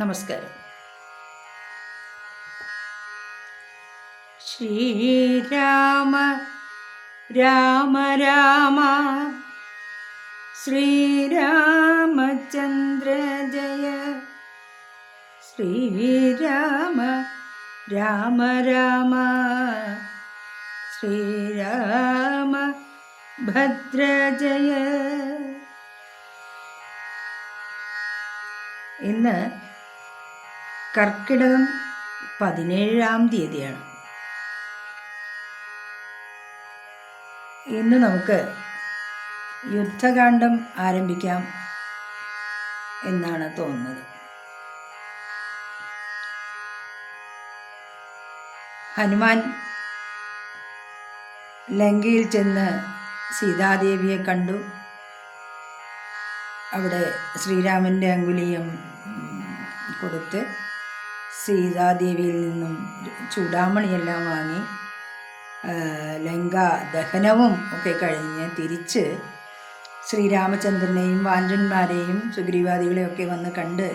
നമസ്കാരം. ശ്രീരാമ രാമ രാമ ശ്രീരാമചന്ദ്ര ജയ ശ്രീരാമ രാമ രാമ ശ്രീരാമ ഭദ്ര ജയ. ഇന്ന് കർക്കിടകം പതിനേഴാം തീയതിയാണ്. ഇന്ന് നമുക്ക് യുദ്ധകാന്ഡം ആരംഭിക്കാം എന്നാണ് തോന്നുന്നത്. ഹനുമാൻ ലങ്കയിൽ ചെന്ന് സീതാദേവിയെ കണ്ടു. അവിടെ ശ്രീരാമന്റെ അങ്കുലിയും കൊടുത്ത് സീതാദേവിയിൽ നിന്നും ചൂടാമണിയെല്ലാം വാങ്ങി ലങ്ക ദഹനവും ഒക്കെ കഴിഞ്ഞ് തിരിച്ച് ശ്രീരാമചന്ദ്രനെയും വാഞ്ചന്മാരെയും സുഗ്രീവാദികളെയൊക്കെ വന്ന് കണ്ട്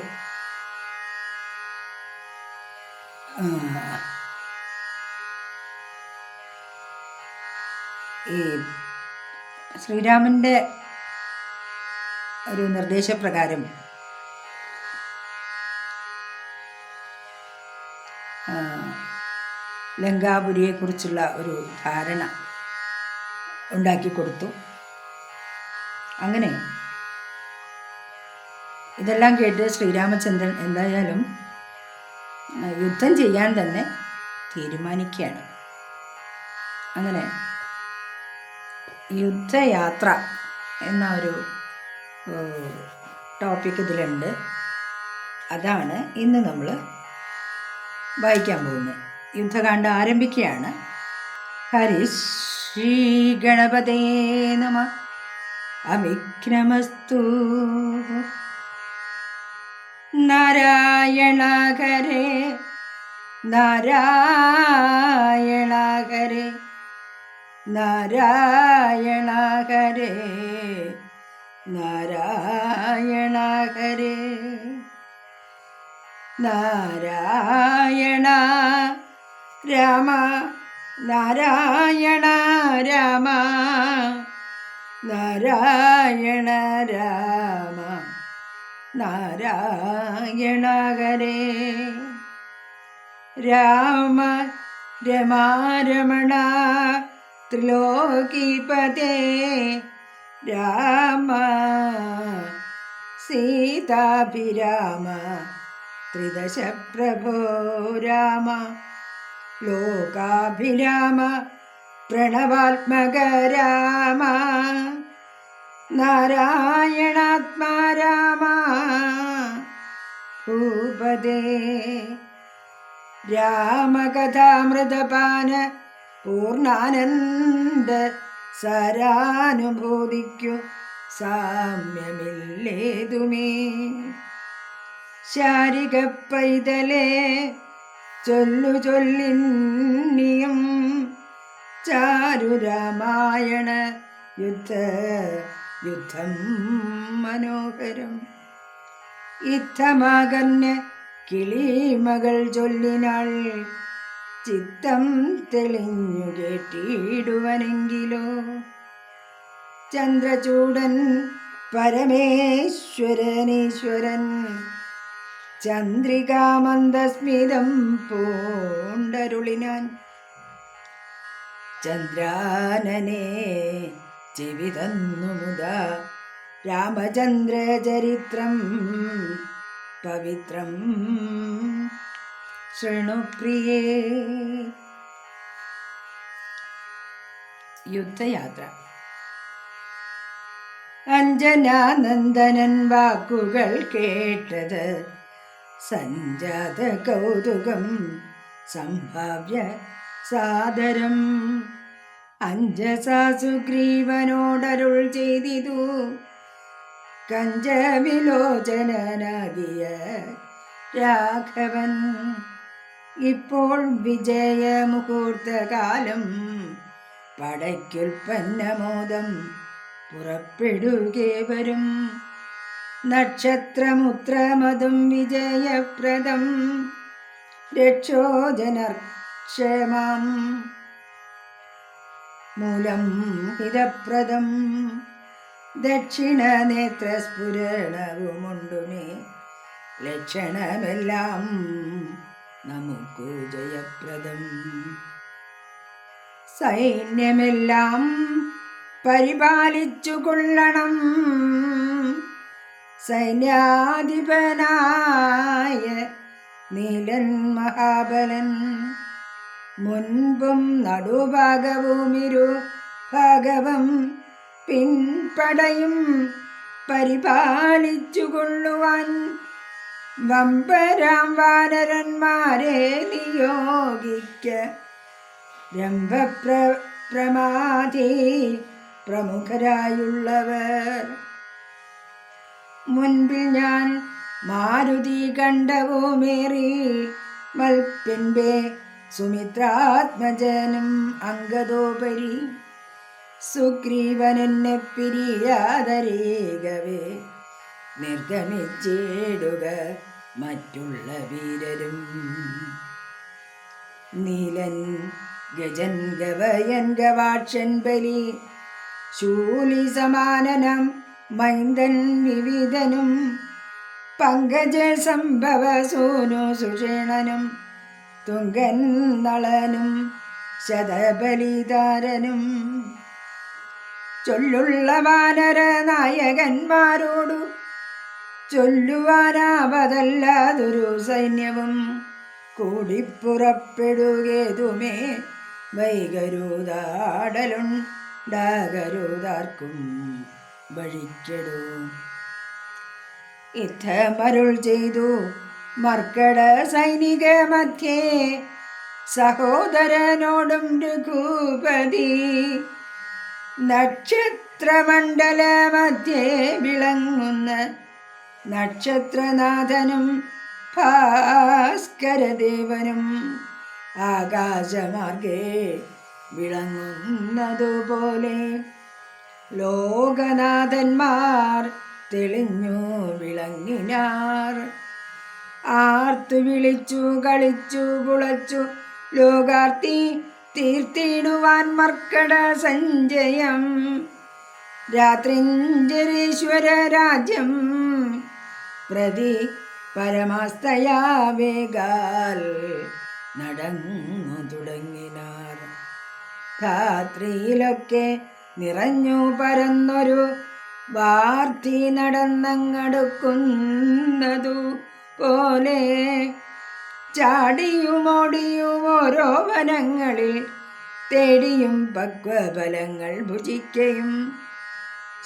ഈ ശ്രീരാമന്റെ ഒരു നിർദ്ദേശപ്രകാരം ലങ്കാപുരിയെക്കുറിച്ചുള്ള ഒരു ധാരണ ഉണ്ടാക്കി കൊടുത്തു. അങ്ങനെ ഇതെല്ലാം കേട്ട് ശ്രീരാമചന്ദ്രൻ എന്തായാലും യുദ്ധം ചെയ്യാൻ തന്നെ തീരുമാനിക്കുകയാണ്. അങ്ങനെ യുദ്ധയാത്ര എന്ന ഒരു ടോപ്പിക് ഇതിലുണ്ട്. അതാണ് ഇന്ന് നമ്മൾ വായിക്കാൻ പോകുന്നത് യുദ്ധകാണ്ഡ ആരംഭിക്കുകയാണ്. ഹരി ശ്രീ ഗണപതേ നമ. അവിഘ്നമസ്തു. നാരായണാകരേ നാരായണാകരേ നാരായണാകരേ നാരായണാകരെ. നാരായണ രാമ നാരായണ രാമ നാരായണ രാമ നാരായണ രാമ രമാരമണ ത്രിലോകീപതേ. രാമ സീതാഭിരാമ ത്രിദശ പ്രഭോ രാമ ലോകാഭിരാമ പ്രണവാത്മക രാമ നാരായണാത്മാ രാമ ഭൂപദേ രാമകഥാമൃതപാന പൂർണാനന്ദ സരാനുഭൂതിക്കു സാമ്യമില്ലേതുമേ. ശാരിക പൈതലേ ചൊല്ലു ചൊല്ലിന്നിയും ചാരുരാമായണ യുദ്ധ യുദ്ധം മനോഹരം. യുദ്ധമാകന്ന് കിളിമകൾ ചൊല്ലിനാൾ ചിത്തം തെളിഞ്ഞു കേട്ടിടുവനെങ്കിലോ? ചന്ദ്രചൂടൻ പരമേശ്വരനീശ്വരൻ ചന്ദ്രികാമന്ദസ്മിതം പൂണ്ടരുളിനാൻ. ചന്ദ്രാനനെ ചെവിതന്നു മുത. രാമചന്ദ്രചരിത്രം പവിത്രം. ശൃണുപ്രിയേ യുദ്ധയാത്ര. അഞ്ജനാനന്ദനൻ വാക്കുകൾ കേട്ടത് സഞ്ജാത കൗതുകം സംഭാവ്യ സാദരം. അഞ്ജസാ സുഗ്രീവനോടരുൾ ചെയ്തിതു. കഞ്ചവിലോചനാകിയ രാഘവൻ. ഇപ്പോൾ വിജയമുഹൂർത്തകാലം പടയ്ക്കുൽപ്പന്നമോദം പുറപ്പെടുകേ വരും. നക്ഷത്രമുത്രമതും വിജയപ്രദം. രക്ഷോജനക്ഷേമം മൂലം ഹിതപ്രദം ദക്ഷിണ നേത്രസ്ഫുരണവുമുണ്ടുമേ ലക്ഷണമെല്ലാം നമുക്കു ജയപ്രദം. സൈന്യമെല്ലാം പരിപാലിച്ചു കൊള്ളണം സൈന്യാധിപനായ നീലൻ മഹാബലൻ. മുൻപും നടുഭാഗവുമിരു ഭാഗവം പിൻപടയും പരിപാലിച്ചു കൊള്ളുവാൻ വമ്പരാം വാനരന്മാരെ നിയോഗിക്ക. രംഭപ്ര പ്രമാധി പ്രമുഖരായുള്ളവർ. മുൻപിൽ ഞാൻ മാരുതി കണ്ടവുമേറി മൽപ്പിൻപേ സുമിത്രാത്മജനും അംഗതോപരി സുഗ്രീവനെന്നെ പിരിയാതരേകവേ നിർഗമിച്ചേടുക മറ്റുള്ള വീരരും. നീലൻ ഗജൻ ഗവയൻ ഗവാക്ഷൻ ബലി ശൂലി സമാനനം മൈന്ദൻ വിവിധനും പങ്കജ സംഭവ സൂനു സുഷേണനും തുങ്കൻ നളനും ശതബലിതാരനും. ചൊല്ലുള്ള വാനര നായകന്മാരോടു ചൊല്ലുവാനാവതല്ലാതൊരു സൈന്യവും കൂടിപ്പുറപ്പെടുകേതുമേ വൈകരുതാടലുണ്ടാകരുതാർക്കും. വഴിക്കെടൂ യുദ്ധമരുൾ ചെയ്തു മർക്കട സൈനിക മധ്യേ സഹോദരനോടും രഘുപതി. നക്ഷത്രമണ്ഡല മധ്യേ വിളങ്ങുന്ന നക്ഷത്രനാഥനും ഭാസ്കരദേവനും ആകാശമാർഗേ വിളങ്ങുന്നതുപോലെ ലോകനാഥന്മാർ തെളിഞ്ഞു വിളങ്ങിനാർ. ആർത്തു വിളിച്ചു കളിച്ചു പുളച്ചു ലോകാർത്തി തീർത്തിടുവാൻ മർക്കട സഞ്ജയം രാത്രിഞ്ചരീശ്വര രാജ്യം പ്രതി പരമാസ്തയാ വേഗാൽ നടന്നു തുടങ്ങിനാർ. രാത്രിയിലൊക്കെ നിറഞ്ഞു പരന്നൊരു വാർത്തി നടന്നങ്ങടുക്കുന്നതു പോലെ ചാടിയും ചാടിയുമോടിയും ഓരോ വനങ്ങളിൽ തേടിയും പക്വഫലങ്ങൾ ഭുജിക്കയും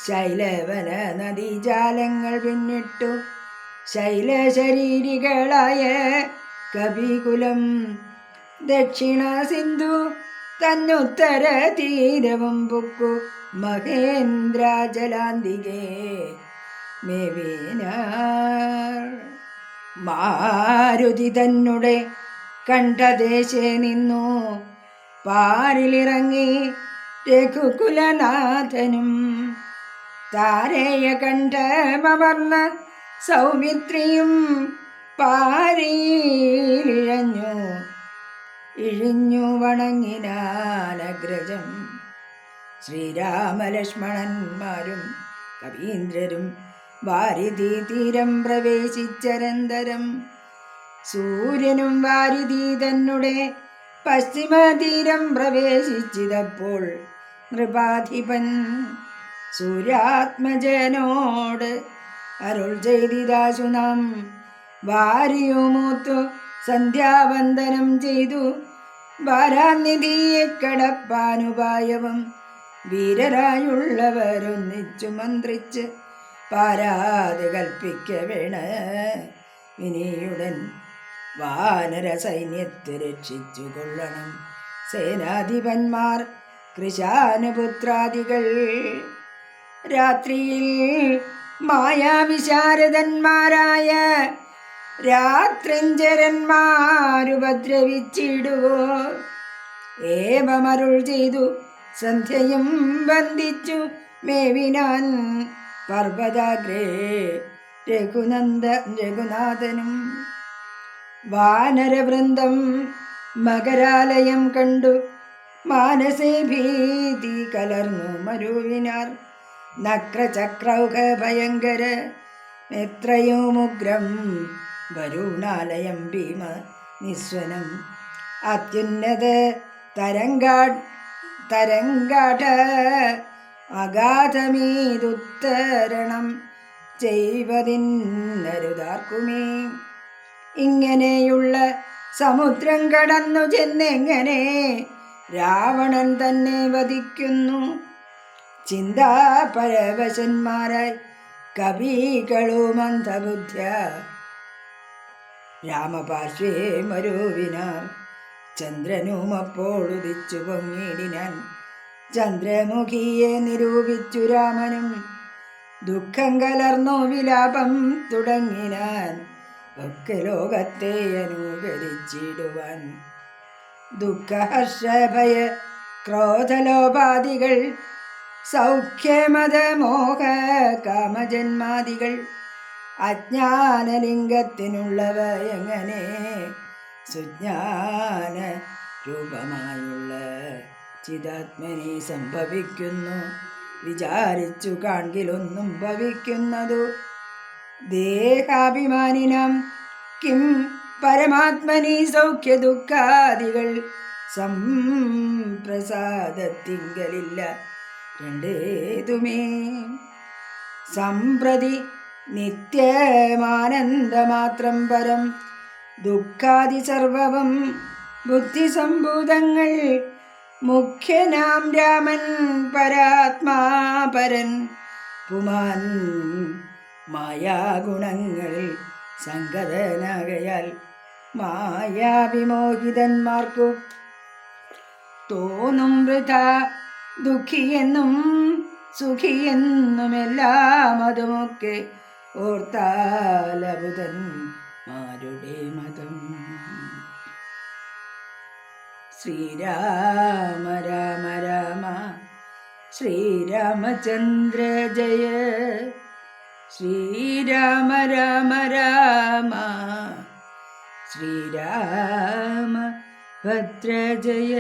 ശൈലവന നദീജാലങ്ങൾ പിന്നിട്ടു ശൈലശരീരികളായ കവികുലം ദക്ഷിണ സിന്ധു തന്നുത്തര തീരവും പൊക്കു മഹേന്ദ്ര ജലാന്തികേ മേവീനാർ. മാരുതി തന്നെ കണ്ടദേശേ നിന്നു. പാരിലിറങ്ങി രഘുകുലനാഥനും താരേയ കണ്ഠമവർന്ന സൗമിത്രിയും പാരിയിലിഴഞ്ഞു. ഇഴിഞ്ഞു വണങ്ങിനാലഗ്രജം ശ്രീരാമലക്ഷ്മണന്മാരും കവീന്ദ്രരും വാരിധി തീരം പ്രവേശിച്ചരന്തരം. സൂര്യനും വാരിധി തന്നെ പശ്ചിമതീരം പ്രവേശിച്ചിതപ്പോൾ നൃപാധിപൻ സൂര്യാത്മജനോട് അരുൾ ചെയ്തിതാശു നാം. വാരിയുമൂത്തു സന്ധ്യാവന്ദനം ചെയ്തു. വാരാനിധിയെ കടപ്പാനുപായവും വീരരായുള്ളവരൊന്നിച്ചു മന്ത്രിച്ച് പാരാതെ കൽപ്പിക്ക വേണ വിനിയുടൻ വാനര സൈന്യത്തെ രക്ഷിച്ചു കൊള്ളണം സേനാധിപന്മാർ കൃശാനുപുത്രാദികൾ. രാത്രിയിൽ മായാവിശാരദന്മാരായ രാത്രിഞ്ചരന്മാരുപദ്രവിച്ചിടുവോ ഏവമരുൾ ചെയ്തു സന്ധ്യയും വന്ദിച്ചു മേവിനാൻ പർവതാഗ്രേ രഘുനന്ദ രഘുനാഥനും. വാനരവൃന്ദം മകരാലയം കണ്ടു മാനസേ ഭീതി കലർന്നു മരുവിനാർ. നക്രചക്രൗഹ ഭയങ്കര എത്രയുമുഗ്രം വരുണാലയം ഭീമ നിസ്വനം അത്യുന്നത തരംഗാ തരംഗാഠ അഗാധമീതുത്തരണം ചെയ്വതിന്നരുതാർക്കുമേ. ഇങ്ങനെയുള്ള സമുദ്രം കടന്നു ചെന്നെങ്ങനെ രാവണൻ തന്നെ വധിക്കുന്നു. ചിന്താപരവശന്മാരായി കവികളോ മന്ദബുദ്ധ്യ രാമപാർശ്വേ മരുവിനാർ ചന്ദ്രനും അപ്പോൾ ഉദിച്ചു പൊങ്ങിടിനാൻ ചന്ദ്രമുഖിയെ നിരൂപിച്ചു രാമനും. ദുഃഖം കലർന്നു വിലാപം തുടങ്ങിനാൻ ഒക്കെ ലോകത്തെ അനുകരിച്ചിടുവാൻ. ദുഃഖഹർഷഭയ ക്രോധലോപാധികൾ സൗഖ്യമതമോഹ കാമജന്മാദികൾ. അജ്ഞാനലിംഗത്തിനുള്ളവ എങ്ങനെ? സുജ്ഞാന രൂപമായുള്ള ചിതാത്മനി സംഭവിക്കുന്നു. വിചാരിച്ചു കാൺകിലൊന്നും ഭവിക്കുന്നതു. ദേഹാഭിമാനിനം കിം പരമാത്മനി സൗഖ്യ ദുഃഖാദികൾ സംപ്രസാദത്തിങ്കലില്ല രണ്ടേതുമേ. സംപ്രതി നിത്യമാനന്ദമാത്രം പരം ദുഃഖാദി സർവവും ബുദ്ധിസംഭൂതങ്ങൾ മുഖ്യനാം രാമൻ പരാത്മാപരൻ പുമാൻ മായാഗുണങ്ങളിൽ സംഗതനാകയാൽ മായാവിമോഹിതന്മാർക്കു തോന്നും വൃഥ ദുഃഖിയെന്നും സുഖിയെന്നുമെല്ലാം അതുമൊക്കെ ഓർത്താലബുധന്മാരുടെ മതം? ശ്രീരാമ രാമ രാമ ശ്രീരാമചന്ദ്ര ജയ ശ്രീരാമ രാമ രാമ ശ്രീരാമ ഭദ്ര ജയ